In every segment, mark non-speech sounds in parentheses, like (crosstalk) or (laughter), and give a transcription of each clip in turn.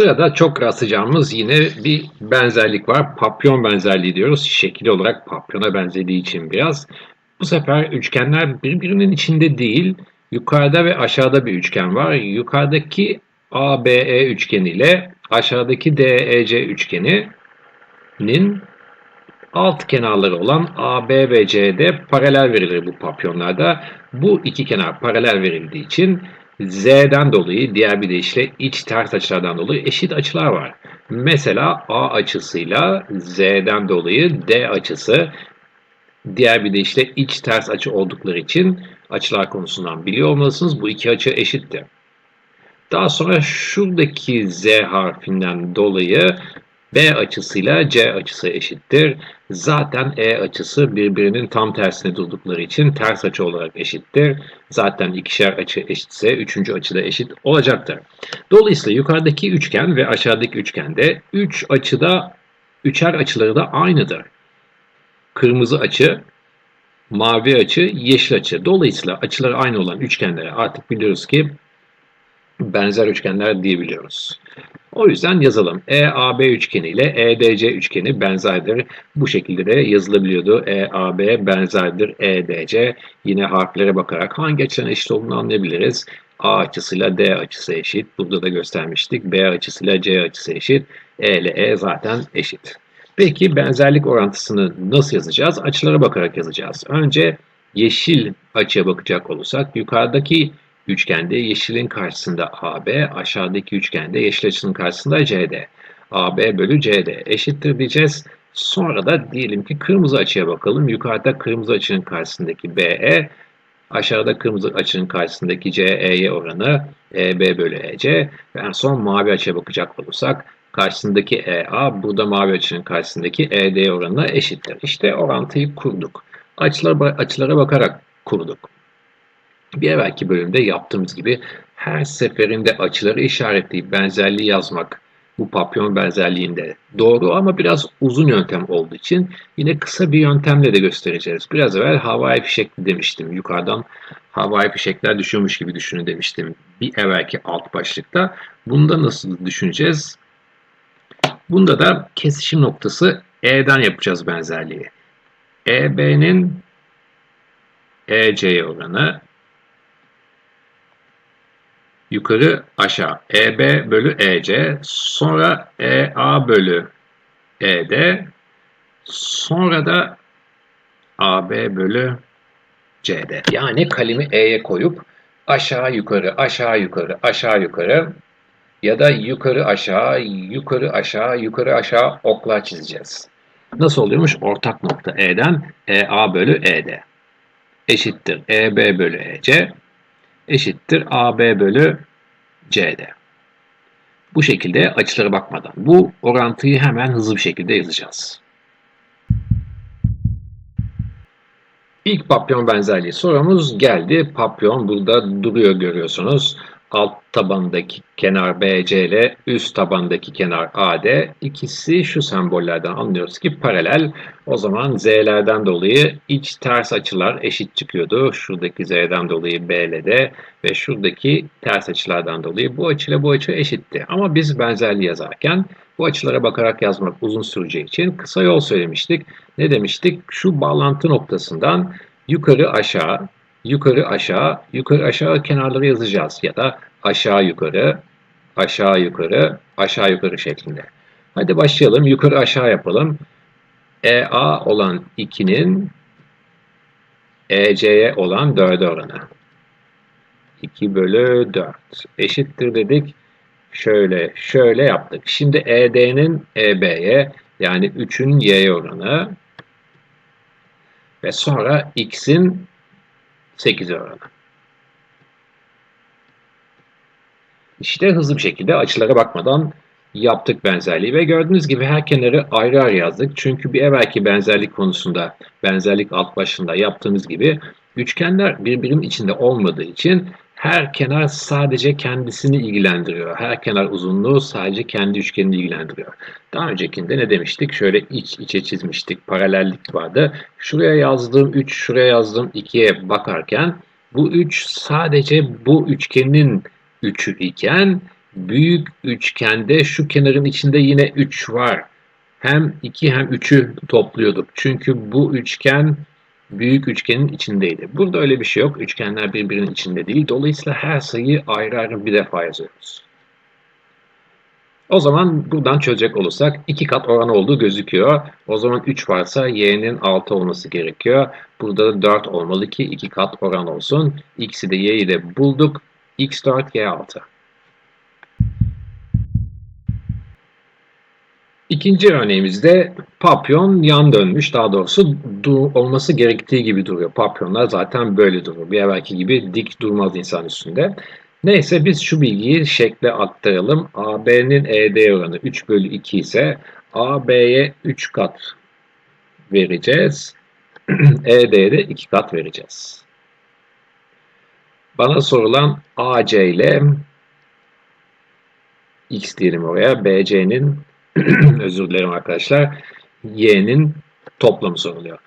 Sırada çok rastlayacağımız yine bir benzerlik var. Papyon benzerliği diyoruz. Şekil olarak papyona benzediği için biraz. Bu sefer üçgenler birbirinin içinde değil, yukarıda ve aşağıda bir üçgen var. Yukarıdaki ABE üçgeni ile aşağıdaki DEC üçgeninin alt kenarları olan AB ve CD paralel verilir bu papyonlarda. Bu iki kenar paralel verildiği için Z'den dolayı diğer bir deyişle iç ters açılardan dolayı eşit açılar var. Mesela A açısıyla Z'den dolayı D açısı diğer bir deyişle iç ters açı oldukları için açılar konusundan biliyor olmalısınız. Bu iki açı eşittir. Daha sonra şuradaki Z harfinden dolayı B açısıyla C açısı eşittir. Zaten E açısı birbirinin tam tersine durdukları için ters açı olarak eşittir. Zaten ikişer açı eşitse üçüncü açı da eşit olacaktır. Dolayısıyla yukarıdaki üçgen ve aşağıdaki üçgende üç açıda üçer açıları da aynıdır. Kırmızı açı, mavi açı, yeşil açı. Dolayısıyla açıları aynı olan üçgenlere artık biliyoruz ki benzer üçgenler diyebiliyoruz. O yüzden yazalım. EAB üçgeni ile EDC üçgeni benzerdir. Bu şekilde de yazılabiliyordu. EAB benzerdir EDC. Yine harflere bakarak hangi açıdan eşit olduğunu anlayabiliriz. A açısıyla D açısı eşit. Burada da göstermiştik. B açısıyla C açısı eşit. E ile E zaten eşit. Peki benzerlik orantısını nasıl yazacağız? Açılara bakarak yazacağız. Önce yeşil açıya bakacak olursak yukarıdaki üçgende yeşilin karşısında AB, aşağıdaki üçgende yeşil açının karşısında CD. AB bölü CD eşittir diyeceğiz. Sonra da diyelim ki kırmızı açıya bakalım. Yukarıda kırmızı açının karşısındaki BE, aşağıda kırmızı açının karşısındaki CE'ye oranı EB bölü EC ve en son mavi açıya bakacak olursak karşısındaki EA burada mavi açının karşısındaki ED oranına eşittir. İşte orantıyı kurduk. Açılara, açılara bakarak kurduk. Bir evvelki bölümde yaptığımız gibi her seferinde açıları işaretleyip benzerliği yazmak bu papyon benzerliğinde doğru ama biraz uzun yöntem olduğu için yine kısa bir yöntemle de göstereceğiz. Biraz evvel havai fişekli demiştim. Yukarıdan havai fişekler düşüyormuş gibi düşünün demiştim. Bir evvelki alt başlıkta. Bunda nasıl düşüneceğiz? Bunda da kesişim noktası E'den yapacağız benzerliği. EB'nin EC'ye oranı yukarı aşağı EB bölü EC sonra EA bölü ED sonra da AB bölü CD. Yani kalemi E'ye koyup aşağı yukarı aşağı yukarı aşağı yukarı ya da yukarı aşağı yukarı aşağı yukarı aşağı oklar çizeceğiz. Nasıl oluyormuş? Ortak nokta E'den EA bölü ED eşittir EB bölü EC eşittir AB bölü CD. Bu şekilde açılara bakmadan bu orantıyı hemen hızlı bir şekilde yazacağız. İlk papyon benzerliği sorumuz geldi. Papyon burada duruyor görüyorsunuz alt tabandaki kenar BC ile üst tabandaki kenar AD ikisi şu sembollerden anlıyoruz ki paralel. O zaman Z'lerden dolayı iç ters açılar eşit çıkıyordu. Şuradaki Z'den dolayı B ile ve şuradaki ters açılardan dolayı bu açıyla bu açı eşitti. Ama biz benzerliği yazarken bu açılara bakarak yazmak uzun süreceği için kısa yol söylemiştik. Ne demiştik? Şu bağlantı noktasından yukarı aşağı yukarı aşağı, yukarı aşağı kenarları yazacağız ya da aşağı yukarı, aşağı yukarı, aşağı yukarı şeklinde. Hadi başlayalım. Yukarı aşağı yapalım. EA olan 2'nin EC'ye olan 4'e oranı. 2 bölü 4 eşittir dedik. Şöyle, şöyle yaptık. Şimdi ED'nin EB'ye yani 3'ün Y'ye oranı ve sonra X'in 8 oranı. İşte hızlı bir şekilde açılara bakmadan yaptık benzerliği ve gördüğünüz gibi her kenarı ayrı ayrı yazdık. Çünkü bir evvelki benzerlik konusunda, benzerlik alt başında yaptığımız gibi üçgenler birbirinin içinde olmadığı için her kenar sadece kendisini ilgilendiriyor. Her kenar uzunluğu sadece kendi üçgenini ilgilendiriyor. Daha öncekinde ne demiştik? Şöyle iç içe çizmiştik. Paralellik vardı. Şuraya yazdığım 3, şuraya yazdığım 2'ye bakarken bu 3 sadece bu üçgenin 3'ü iken büyük üçgende şu kenarın içinde yine 3 var. Hem 2 hem 3'ü topluyorduk. Çünkü bu üçgen büyük üçgenin içindeydi. Burada öyle bir şey yok. Üçgenler birbirinin içinde değil. Dolayısıyla her sayıyı ayrı ayrı bir defa yazıyoruz. O zaman buradan çözecek olursak 2 kat oran olduğu gözüküyor. O zaman 3 varsa y'nin 6 olması gerekiyor. Burada da 4 olmalı ki 2 kat oran olsun. X'i de y'yi de bulduk. x4, y6. İkinci örneğimizde papyon yan dönmüş. Daha doğrusu olması gerektiği gibi duruyor. Papyonlar zaten böyle durur. Bir evvelki gibi dik durmaz insan üstünde. Neyse biz şu bilgiyi şekle aktaralım. AB'nin ED oranı 3 bölü 2 ise AB'ye 3 kat vereceğiz. (clears throat) ED'ye de 2 kat vereceğiz. Bana sorulan AC ile X diyelim oraya. BC'nin (clears throat) özür dilerim arkadaşlar. Y'nin toplamı soruluyor.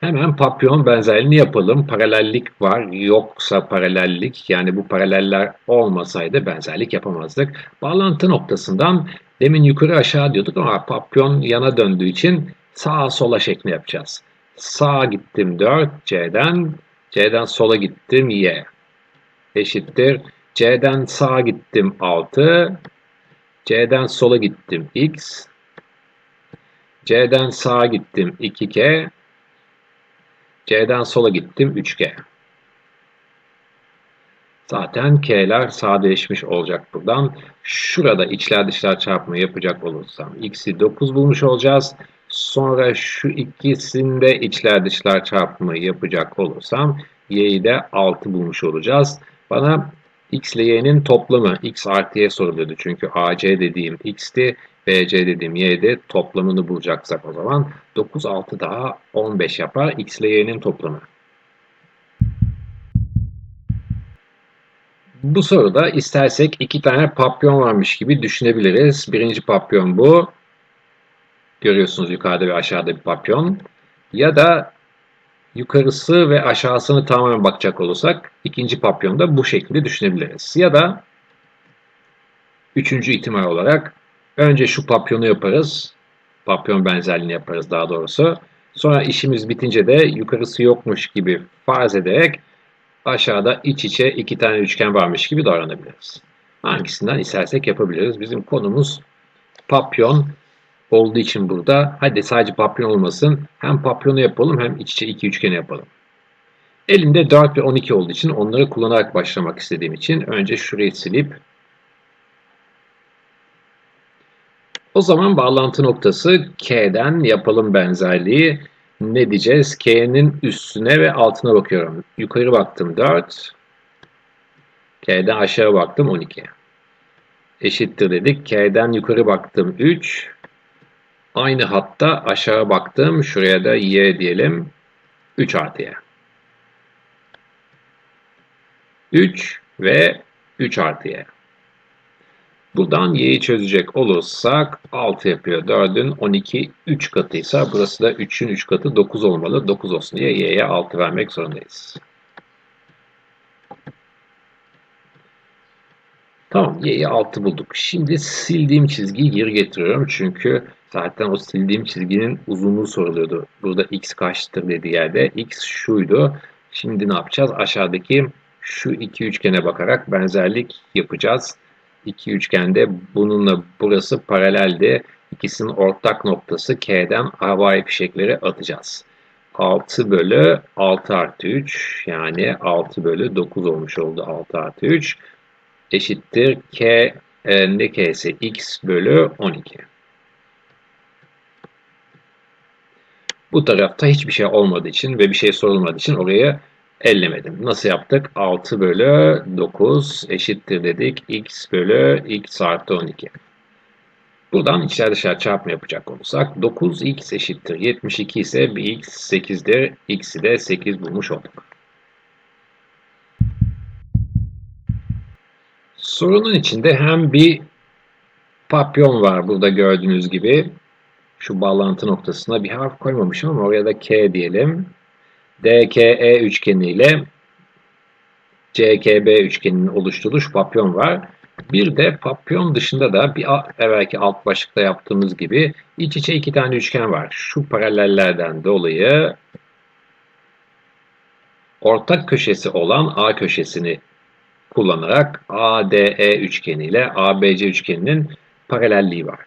Hemen papyon benzerliğini yapalım. Paralellik var. Yoksa paralellik yani bu paraleller olmasaydı benzerlik yapamazdık. Bağlantı noktasından demin yukarı aşağı diyorduk ama papyon yana döndüğü için sağa sola şeklinde yapacağız. Sağa gittim 4 C'den. C'den sola gittim Y. Eşittir. C'den sağa gittim 6. C'den sola gittim X. C'den sağa gittim 2K. C'den sola gittim 3G. Zaten K'ler sadeleşmiş olacak buradan. Şurada içler dışlar çarpımı yapacak olursam X'i 9 bulmuş olacağız. Sonra şu ikisinde içler dışlar çarpımı yapacak olursam Y'yi de 6 bulmuş olacağız. Bana X ile Y'nin toplamı X artı Y soruluyordu. Çünkü AC dediğim X'ti. BC dediğim Y'de toplamını bulacaksak o zaman 9, 6 daha 15 yapar. X ile Y'nin toplamı. Bu soruda istersek iki tane papyon varmış gibi düşünebiliriz. Birinci papyon bu. Görüyorsunuz yukarıda ve aşağıda bir papyon. Ya da yukarısı ve aşağısını tamamen bakacak olursak ikinci papyonda bu şekilde düşünebiliriz. Ya da üçüncü ihtimal olarak önce şu papyonu yaparız. Papyon benzerliğini yaparız daha doğrusu. Sonra işimiz bitince de yukarısı yokmuş gibi farz ederek aşağıda iç içe iki tane üçgen varmış gibi davranabiliriz. Hangisinden istersek yapabiliriz. Bizim konumuz papyon olduğu için burada hadi sadece papyon olmasın. Hem papyonu yapalım hem iç içe iki üçgeni yapalım. Elimde 4 ve 12 olduğu için onları kullanarak başlamak istediğim için önce şurayı silip o zaman bağlantı noktası K'den yapalım benzerliği. Ne diyeceğiz? K'nin üstüne ve altına bakıyorum. Yukarı baktım 4. K'den aşağı baktım 12. Eşittir dedik. K'den yukarı baktım 3. Aynı hatta aşağı baktım. Şuraya da y diyelim. 3 artı y. 3 ve 3 artı y. Buradan y'yi çözecek olursak 6 yapıyor. 4'ün 12 3 katıysa burası da 3'ün 3 katı 9 olmalı. 9 olsun diye y'ye 6 vermek zorundayız. Tamam y'yi 6 bulduk. Şimdi sildiğim çizgiyi geri getiriyorum. Çünkü zaten o sildiğim çizginin uzunluğu soruluyordu. Burada x kaçtır dediği yerde x şuydu. Şimdi ne yapacağız? Aşağıdaki şu iki üçgene bakarak benzerlik yapacağız. İki üçgende bununla burası paraleldi. İkisinin ortak noktası K'den havai fişekleri atacağız. 6 bölü 6 artı 3 yani 6 bölü 9 olmuş oldu 6 artı 3 eşittir k e, ne k'si x bölü 12. Bu tarafta hiçbir şey olmadığı için ve bir şey sorulmadığı için oraya ellemedim. Nasıl yaptık? 6 bölü 9 eşittir dedik. x bölü x artı 12. Buradan içler dışarı çarpma yapacak olursak 9x eşittir 72 ise bir x 8'dir. x'i de 8 bulmuş olduk. Sorunun içinde hem bir papyon var burada gördüğünüz gibi. Şu bağlantı noktasına bir harf koymamışım ama oraya da K diyelim. DKE üçgeni ile CKB üçgeninin oluşturduğu şu papyon var. Bir de papyon dışında da bir evvelki alt başlıkta yaptığımız gibi iç içe iki tane üçgen var. Şu paralellerden dolayı ortak köşesi olan A köşesini kullanarak ADE üçgeni ile ABC üçgeninin paralelliği var.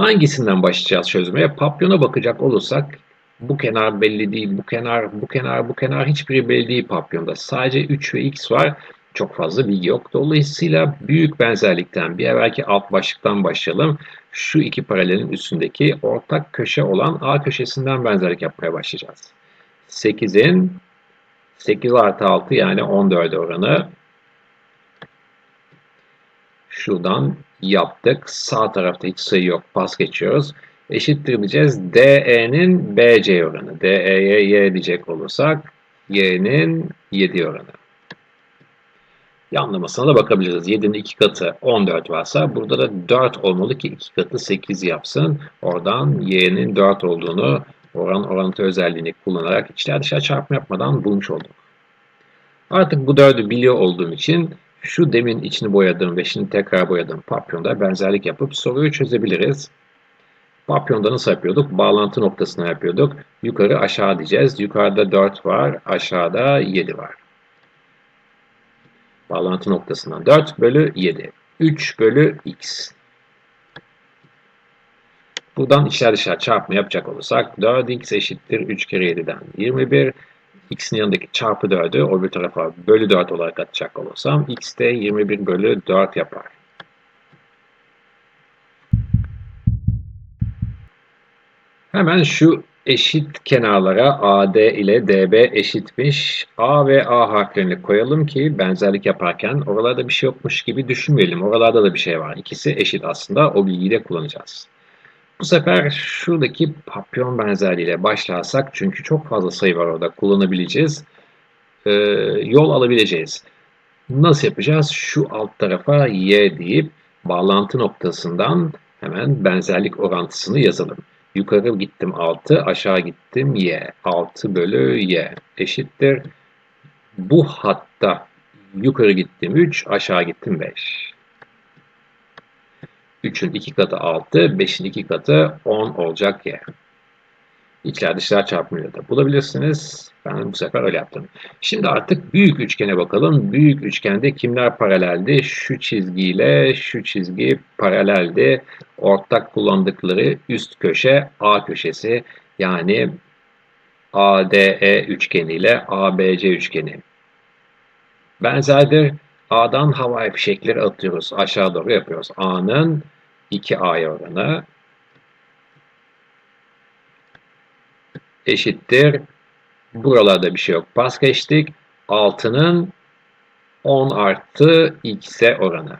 Hangisinden başlayacağız çözmeye? Papyona bakacak olursak bu kenar belli değil, bu kenar, bu kenar, bu kenar hiçbiri belli değil papyonda. Sadece 3 ve x var. Çok fazla bilgi yok. Dolayısıyla büyük benzerlikten bir evvelki alt başlıktan başlayalım. Şu iki paralelin üstündeki ortak köşe olan A köşesinden benzerlik yapmaya başlayacağız. 8'in 8 artı 6 yani 14 oranı şuradan yaptık. Sağ tarafta hiç sayı yok. Pas geçiyoruz. Eşittir diyeceğiz. DE'nin BC oranı. DE'ye y diyecek olursak y'nin 7 oranı. Yanlamasına da bakabiliriz. 7'nin 2 katı 14 varsa burada da 4 olmalı ki 2 katı 8 yapsın. Oradan y'nin 4 olduğunu oran orantı özelliğini kullanarak içler dışarı çarpma yapmadan bulmuş olduk. Artık bu 4'ü biliyor olduğum için şu demin içini boyadığım ve şimdi tekrar boyadığım papyonda benzerlik yapıp soruyu çözebiliriz. Papyonda nasıl yapıyorduk? Bağlantı noktasına yapıyorduk. Yukarı aşağı diyeceğiz. Yukarıda 4 var, aşağıda 7 var. Bağlantı noktasından 4 bölü 7. 3 bölü x. Buradan içler dışarı çarpma yapacak olursak 4x eşittir 3 kere 7'den 21. x'in yanındaki çarpı 4'ü o tarafa bölü 4 olarak atacak olursam x de 21 bölü 4 yapar. Hemen şu eşit kenarlara AD ile DB eşitmiş. A ve A harflerini koyalım ki benzerlik yaparken oralarda bir şey yokmuş gibi düşünmeyelim. Oralarda da bir şey var. İkisi eşit aslında. O bilgiyi de kullanacağız. Bu sefer şuradaki papyon benzerliğiyle başlarsak çünkü çok fazla sayı var orada kullanabileceğiz. Ee, yol alabileceğiz. Nasıl yapacağız? Şu alt tarafa y deyip bağlantı noktasından hemen benzerlik orantısını yazalım. Yukarı gittim 6, aşağı gittim y. 6 bölü y eşittir. Bu hatta yukarı gittim 3, aşağı gittim 5. 3'ün 2 katı 6, 5'in 2 katı 10 olacak y. İçler dışlar çarpımıyla da bulabilirsiniz. Ben bu sefer öyle yaptım. Şimdi artık büyük üçgene bakalım. Büyük üçgende kimler paraleldi? Şu çizgiyle şu çizgi paraleldi. Ortak kullandıkları üst köşe A köşesi yani ADE üçgeni ile ABC üçgeni. Benzerdir. A'dan havai fişekleri atıyoruz. Aşağı doğru yapıyoruz. A'nın 2A'ya oranı eşittir. Buralarda bir şey yok. Pas geçtik. 6'nın 10 artı x'e oranı.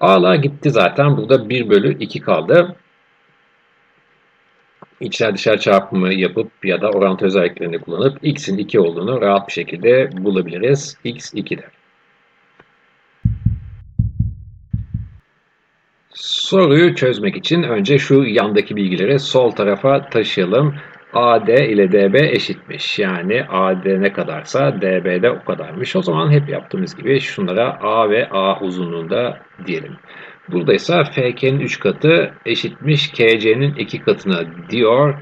A'la gitti zaten. Burada 1 bölü 2 kaldı. İçler dışarı çarpımı yapıp ya da orantı özelliklerini kullanıp x'in 2 olduğunu rahat bir şekilde bulabiliriz. x 2'dir. Soruyu çözmek için önce şu yandaki bilgileri sol tarafa taşıyalım. AD ile DB eşitmiş. Yani AD ne kadarsa DB de o kadarmış. O zaman hep yaptığımız gibi şunlara A ve A uzunluğunda diyelim. Burada ise FK'nin 3 katı eşitmiş KC'nin 2 katına diyor.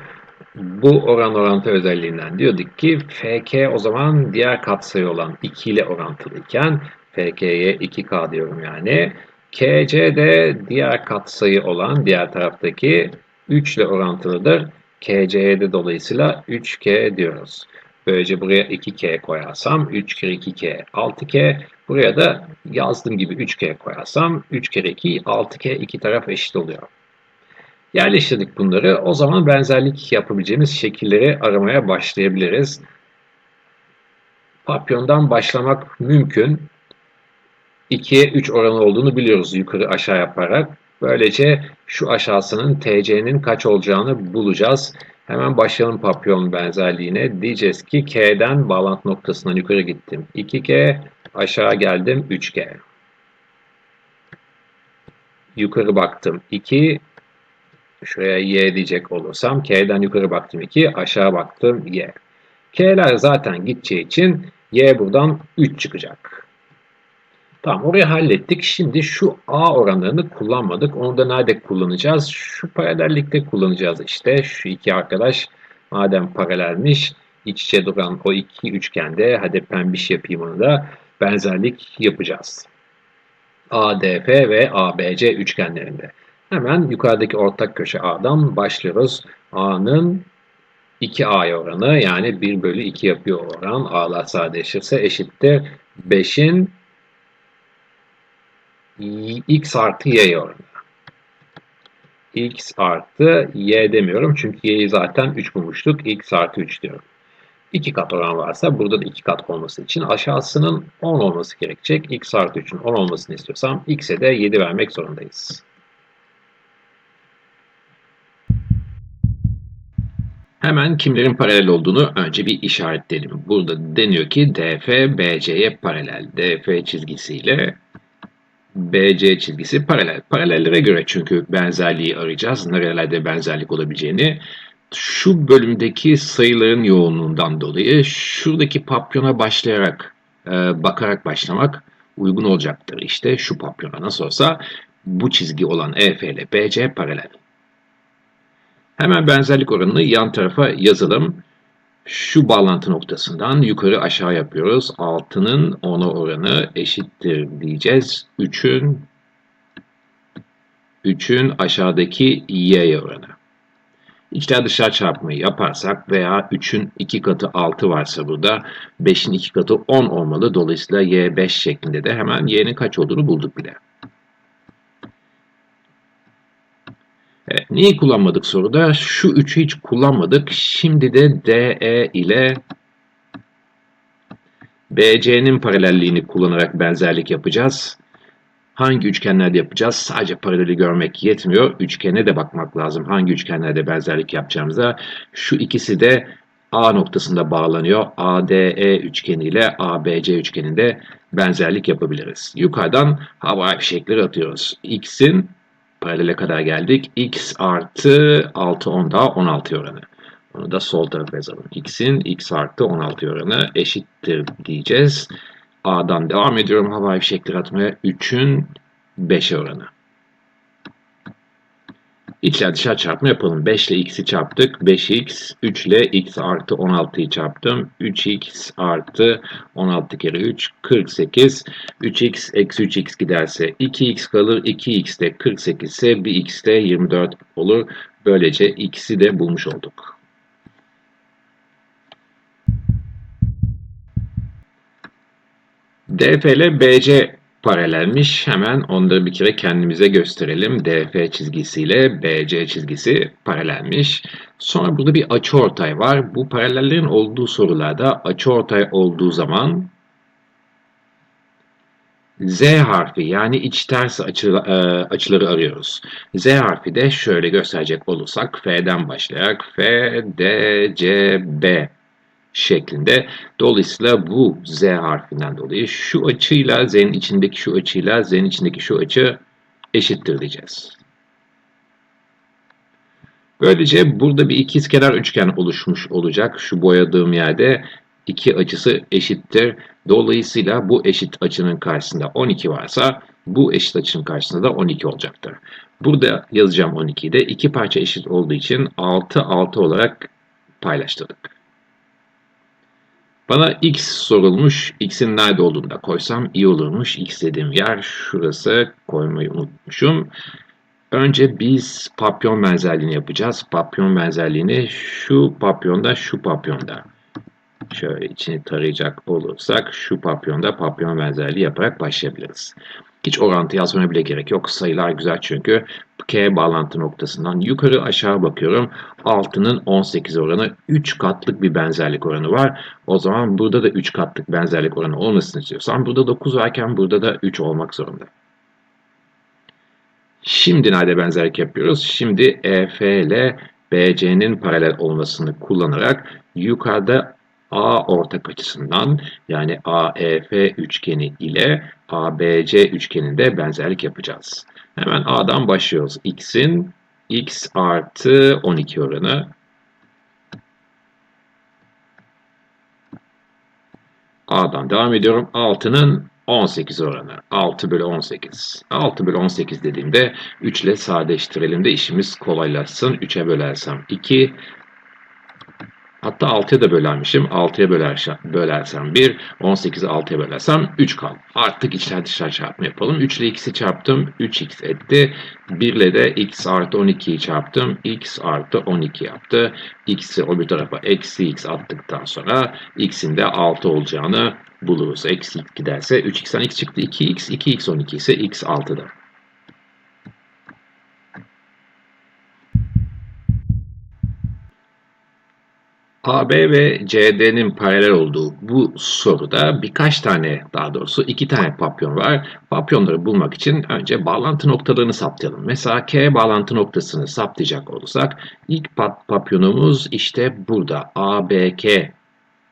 Bu oran orantı özelliğinden diyorduk ki FK o zaman diğer katsayı olan 2 ile orantılıyken FK'ye 2K diyorum yani. KC de diğer katsayı olan diğer taraftaki 3 ile orantılıdır. KC'ye de dolayısıyla 3K diyoruz. Böylece buraya 2K koyarsam 3 kere 2K 6K. Buraya da yazdığım gibi 3K koyarsam 3 kere 2 6K iki taraf eşit oluyor. Yerleştirdik bunları. O zaman benzerlik yapabileceğimiz şekilleri aramaya başlayabiliriz. Papyondan başlamak mümkün. 2'ye 3 oranı olduğunu biliyoruz yukarı aşağı yaparak. Böylece şu aşağısının TC'nin kaç olacağını bulacağız. Hemen başlayalım papyon benzerliğine. Diyeceğiz ki K'den bağlantı noktasından yukarı gittim. 2K, aşağı geldim 3K. Yukarı baktım 2, şuraya Y diyecek olursam K'den yukarı baktım 2, aşağı baktım Y. K'ler zaten gideceği için Y buradan 3 çıkacak. Tamam orayı hallettik. Şimdi şu A oranlarını kullanmadık. Onu da nerede kullanacağız? Şu paralellikte kullanacağız işte. Şu iki arkadaş madem paralelmiş iç içe duran o iki üçgende hadi pembiş yapayım onu da benzerlik yapacağız. ADF ve ABC üçgenlerinde. Hemen yukarıdaki ortak köşe A'dan başlıyoruz. A'nın 2A oranı yani 1 bölü 2 yapıyor oran. A'lar sadeleşirse eşittir 5'in x artı y oranı. x artı y demiyorum çünkü y'yi zaten 3 bulmuştuk. x artı 3 diyorum. 2 kat oran varsa burada da 2 kat olması için aşağısının 10 olması gerekecek. x artı 3'ün 10 olmasını istiyorsam x'e de 7 vermek zorundayız. Hemen kimlerin paralel olduğunu önce bir işaretleyelim. Burada deniyor ki DF BC'ye paralel. DF çizgisiyle BC çizgisi paralel. Paralellere göre çünkü benzerliği arayacağız. Nerelerde benzerlik olabileceğini. Şu bölümdeki sayıların yoğunluğundan dolayı şuradaki papyona başlayarak, e, bakarak başlamak uygun olacaktır. İşte şu papyona nasıl olsa bu çizgi olan EF ile BC paralel. Hemen benzerlik oranını yan tarafa yazalım. Şu bağlantı noktasından yukarı aşağı yapıyoruz. 6'nın 10'a oranı eşittir diyeceğiz. 3'ün 3'ün aşağıdaki y oranı. İçler dışarı çarpmayı yaparsak veya 3'ün 2 katı 6 varsa burada 5'in 2 katı 10 olmalı. Dolayısıyla y 5 şeklinde de hemen y'nin kaç olduğunu bulduk bile. Evet, neyi kullanmadık soruda? Şu üçü hiç kullanmadık. Şimdi de DE ile BC'nin paralelliğini kullanarak benzerlik yapacağız. Hangi üçgenlerde yapacağız? Sadece paraleli görmek yetmiyor. Üçgene de bakmak lazım. Hangi üçgenlerde benzerlik yapacağımıza. Şu ikisi de A noktasında bağlanıyor. ADE üçgeni ile ABC üçgeninde benzerlik yapabiliriz. Yukarıdan havai fişekleri atıyoruz. X'in paralele kadar geldik. x artı 6 10 daha 16 oranı. Onu da sol tarafa yazalım. x'in x artı 16 oranı eşittir diyeceğiz. A'dan devam ediyorum havai fişekler atmaya. 3'ün 5 oranı. İçler dışarı çarpma yapalım. 5 ile x'i çarptık. 5x. 3 ile x artı 16'yı çarptım. 3x artı 16 kere 3. 48. 3x eksi 3x giderse 2x kalır. 2x de 48 ise bir x de 24 olur. Böylece x'i de bulmuş olduk. DF ile BC paralelmiş. Hemen onları bir kere kendimize gösterelim. DF çizgisiyle BC çizgisi paralelmiş. Sonra burada bir açıortay var. Bu paralellerin olduğu sorularda açıortay olduğu zaman Z harfi yani iç ters açı, e, açıları arıyoruz. Z harfi de şöyle gösterecek olursak F'den başlayarak F, D, C, B şeklinde. Dolayısıyla bu Z harfinden dolayı şu açıyla Z'nin içindeki şu açıyla Z'nin içindeki şu açı eşittir diyeceğiz. Böylece burada bir ikizkenar üçgen oluşmuş olacak. Şu boyadığım yerde iki açısı eşittir. Dolayısıyla bu eşit açının karşısında 12 varsa bu eşit açının karşısında da 12 olacaktır. Burada yazacağım 12'yi de iki parça eşit olduğu için 6 6 olarak paylaştırdık. Bana x sorulmuş. x'in nerede olduğunu da koysam iyi olurmuş. x dediğim yer şurası. Koymayı unutmuşum. Önce biz papyon benzerliğini yapacağız. Papyon benzerliğini şu papyonda şu papyonda. Şöyle içini tarayacak olursak şu papyonda papyon benzerliği yaparak başlayabiliriz. Hiç orantı yazmaya bile gerek yok. Sayılar güzel çünkü. K bağlantı noktasından yukarı aşağı bakıyorum. 6'nın 18 oranı 3 katlık bir benzerlik oranı var. O zaman burada da 3 katlık benzerlik oranı olmasını istiyorsam burada 9 varken burada da 3 olmak zorunda. Şimdi nerede benzerlik yapıyoruz? Şimdi EF ile BC'nin paralel olmasını kullanarak yukarıda A ortak açısından yani AEF üçgeni ile ABC üçgeninde benzerlik yapacağız. Hemen A'dan başlıyoruz. X'in x artı 12 oranı A'dan devam ediyorum. 6'nın 18 oranı. 6 bölü 18. 6 bölü 18 dediğimde 3 ile sadeleştirelim de işimiz kolaylaşsın. 3'e bölersem 2. Hatta 6'ya da bölermişim. 6'ya bölersem, bölersem 1. 18'i 6'ya bölersem 3 kal. Artık içler dışlar çarpma yapalım. 3 ile x'i çarptım. 3x etti. 1 ile de x artı 12'yi çarptım. x artı 12 yaptı. x'i o bir tarafa eksi x attıktan sonra x'in de 6 olacağını buluruz. Eksi giderse 3x'ten x çıktı 2x, 2x 12 ise x 6'da. AB ve CD'nin paralel olduğu bu soruda birkaç tane daha doğrusu iki tane papyon var. Papyonları bulmak için önce bağlantı noktalarını saptayalım. Mesela K bağlantı noktasını saptayacak olursak ilk papyonumuz işte burada ABK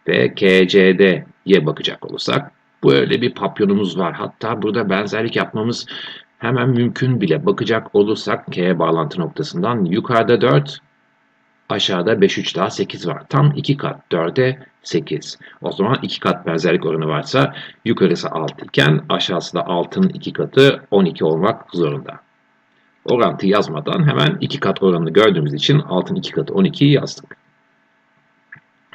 ve KCD'ye bakacak olursak böyle bir papyonumuz var. Hatta burada benzerlik yapmamız hemen mümkün bile. Bakacak olursak K bağlantı noktasından yukarıda 4, aşağıda 5, 3 daha 8 var. Tam 2 kat 4'e 8. O zaman 2 kat benzerlik oranı varsa yukarısı 6 iken aşağısı da 6'nın 2 katı 12 olmak zorunda. Orantı yazmadan hemen 2 kat oranını gördüğümüz için 6'nın 2 katı 12'yi yazdık.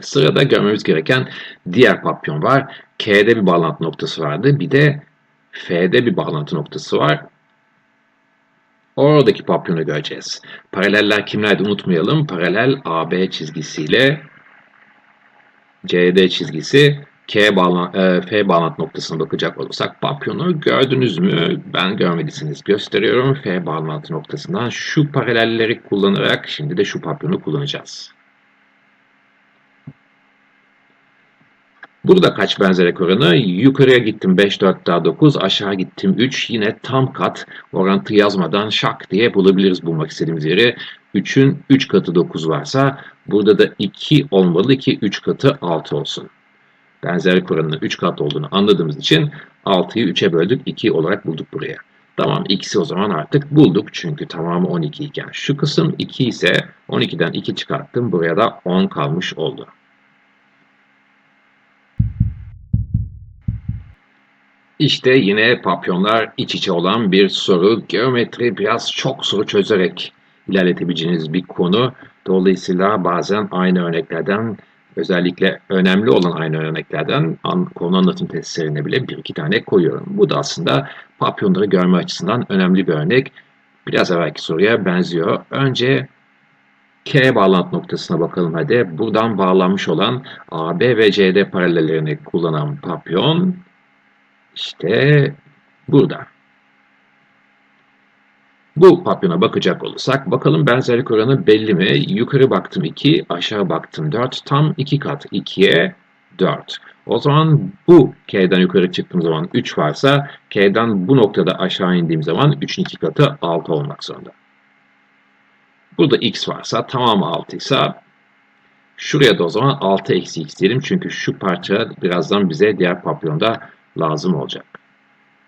Sırada görmemiz gereken diğer papyon var. K'de bir bağlantı noktası vardı. Bir de F'de bir bağlantı noktası var. Oradaki papyonu göreceğiz. Paraleller kimlerdi unutmayalım. Paralel AB çizgisiyle CD çizgisi K bağlan e, F bağlantı noktasına bakacak olursak papyonu gördünüz mü? Ben görmediyseniz gösteriyorum. F bağlantı noktasından şu paralelleri kullanarak şimdi de şu papyonu kullanacağız. Burada kaç benzerlik oranı? Yukarıya gittim 5, 4 daha 9, aşağı gittim 3. Yine tam kat orantı yazmadan şak diye bulabiliriz bulmak istediğimiz yeri. 3'ün 3 katı 9 varsa burada da 2 olmalı ki 3 katı 6 olsun. Benzerlik oranının 3 kat olduğunu anladığımız için 6'yı 3'e böldük 2 olarak bulduk buraya. Tamam x'i o zaman artık bulduk çünkü tamamı 12 iken. Şu kısım 2 ise 12'den 2 çıkarttım buraya da 10 kalmış oldu. İşte yine papyonlar iç içe olan bir soru. Geometri biraz çok soru çözerek ilerletebileceğiniz bir konu. Dolayısıyla bazen aynı örneklerden özellikle önemli olan aynı örneklerden konu anlatım testlerine bile bir iki tane koyuyorum. Bu da aslında papyonları görme açısından önemli bir örnek. Biraz evvelki soruya benziyor. Önce K bağlantı noktasına bakalım hadi. Buradan bağlanmış olan AB ve CD paralellerini kullanan papyon işte burada. Bu papyona bakacak olursak bakalım benzerlik oranı belli mi? Yukarı baktım 2, aşağı baktım 4. Tam 2 kat 2'ye 4. O zaman bu K'den yukarı çıktığım zaman 3 varsa K'den bu noktada aşağı indiğim zaman 3'ün 2 katı 6 olmak zorunda. Burada x varsa tamamı 6 ise şuraya da o zaman 6 eksi x diyelim. Çünkü şu parça birazdan bize diğer papyonda lazım olacak.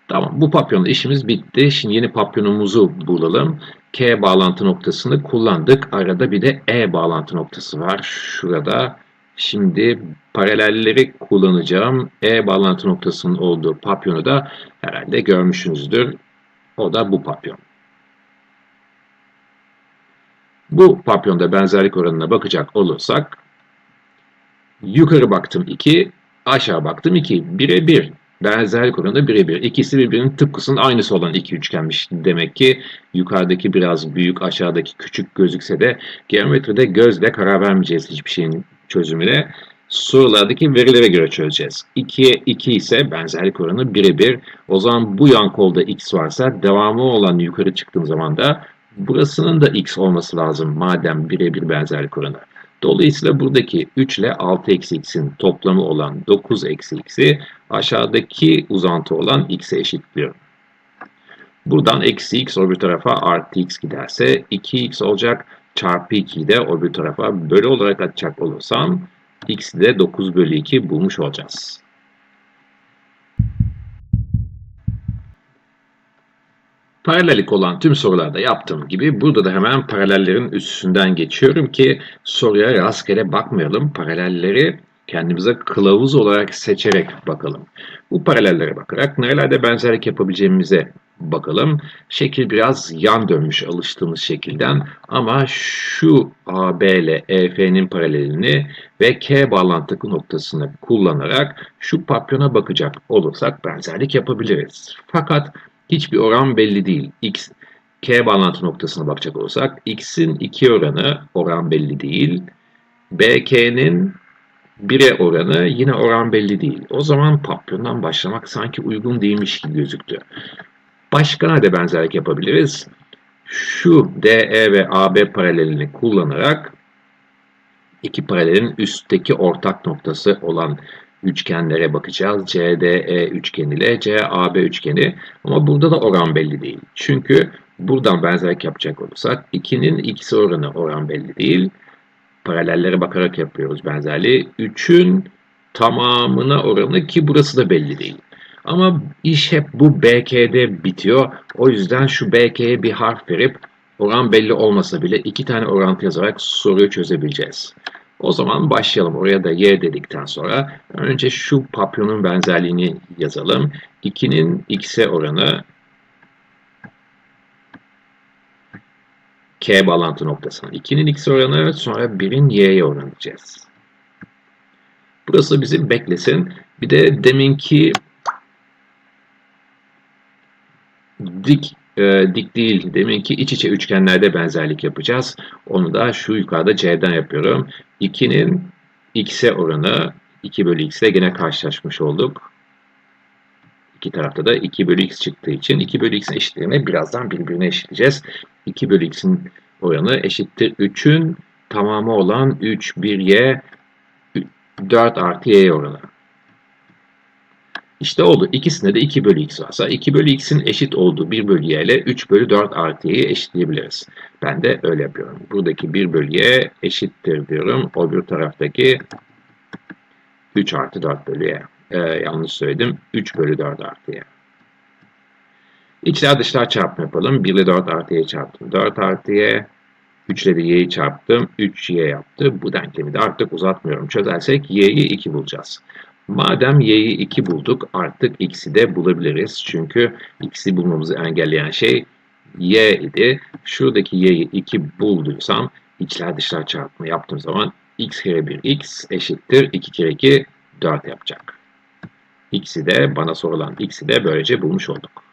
Tamam bu papyonla işimiz bitti. Şimdi yeni papyonumuzu bulalım. K bağlantı noktasını kullandık. Arada bir de E bağlantı noktası var. Şurada şimdi paralelleri kullanacağım. E bağlantı noktasının olduğu papyonu da herhalde görmüşsünüzdür. O da bu papyon. Bu papyonda benzerlik oranına bakacak olursak yukarı baktım 2, aşağı baktım 2. Bire 1 benzer kurumda birebir. İkisi birbirinin tıpkısının aynısı olan iki üçgenmiş. Demek ki yukarıdaki biraz büyük, aşağıdaki küçük gözükse de geometride gözle karar vermeyeceğiz hiçbir şeyin çözümüne. Sorulardaki verilere göre çözeceğiz. 2'ye 2 ise benzerlik oranı 1'e 1. O zaman bu yan kolda x varsa devamı olan yukarı çıktığım zaman da burasının da x olması lazım madem 1'e 1 benzerlik oranı. Dolayısıyla buradaki 3 ile 6 eksi x'in toplamı olan 9 eksi x'i aşağıdaki uzantı olan x'e eşitliyorum. Buradan eksi x o bir tarafa artı x giderse 2x olacak. Çarpı 2'yi de o bir tarafa bölü olarak atacak olursam x'i de 9 bölü 2 bulmuş olacağız. Paralellik olan tüm sorularda yaptığım gibi burada da hemen paralellerin üstünden geçiyorum ki soruya rastgele bakmayalım. Paralelleri kendimize kılavuz olarak seçerek bakalım. Bu paralellere bakarak nerelerde benzerlik yapabileceğimize bakalım. Şekil biraz yan dönmüş alıştığımız şekilden ama şu AB ile EF'nin paralelini ve K bağlantı noktasını kullanarak şu papyona bakacak olursak benzerlik yapabiliriz. Fakat hiçbir oran belli değil. X K bağlantı noktasına bakacak olursak X'in 2 oranı oran belli değil. BK'nin 1'e oranı yine oran belli değil. O zaman papyondan başlamak sanki uygun değilmiş gibi gözüktü. Başka nerede benzerlik yapabiliriz? Şu DE ve AB paralelini kullanarak iki paralelin üstteki ortak noktası olan üçgenlere bakacağız. CDE üçgeni ile CAB üçgeni. Ama burada da oran belli değil. Çünkü buradan benzerlik yapacak olursak 2'nin ikisi oranı oran belli değil. Paralellere bakarak yapıyoruz benzerliği. 3'ün tamamına oranı ki burası da belli değil. Ama iş hep bu BK'de bitiyor. O yüzden şu BK'ye bir harf verip oran belli olmasa bile iki tane orantı yazarak soruyu çözebileceğiz. O zaman başlayalım. Oraya da y dedikten sonra önce şu papyonun benzerliğini yazalım. 2'nin x'e oranı k bağlantı noktasına. 2'nin x oranı sonra 1'in y'ye oranı diyeceğiz. Burası bizim beklesin. Bir de deminki dik e, dik değil deminki iç içe üçgenlerde benzerlik yapacağız. Onu da şu yukarıda C'den yapıyorum. 2'nin x'e oranı 2 bölü x ile gene karşılaşmış olduk. İki tarafta da 2 bölü x çıktığı için 2 bölü x eşitliğini birazdan birbirine eşitleyeceğiz. 2 bölü x'in oranı eşittir 3'ün tamamı olan 3, 1y, 4 artı y oranı. İşte oldu. İkisinde de 2 bölü x varsa 2 bölü x'in eşit olduğu 1 bölü y ile 3 bölü 4 artı y'yi eşitleyebiliriz. Ben de öyle yapıyorum. Buradaki 1 bölü y eşittir diyorum. O bir taraftaki 3 artı 4 bölü y. Ee, yanlış söyledim. 3 bölü 4 artı y. İçler dışlar çarpımı yapalım. 1 ile 4 artı y çarptım. 4 artı y. 3 ile de y'yi çarptım. 3y yaptı. Bu denklemi de artık uzatmıyorum. Çözersek y'yi 2 bulacağız. Madem y'yi 2 bulduk artık x'i de bulabiliriz. Çünkü x'i bulmamızı engelleyen şey y idi. Şuradaki y'yi 2 bulduysam içler dışlar çarpımı yaptığım zaman x kere 1 x eşittir 2 kere 2 4 yapacak. x'i de bana sorulan x'i de böylece bulmuş olduk.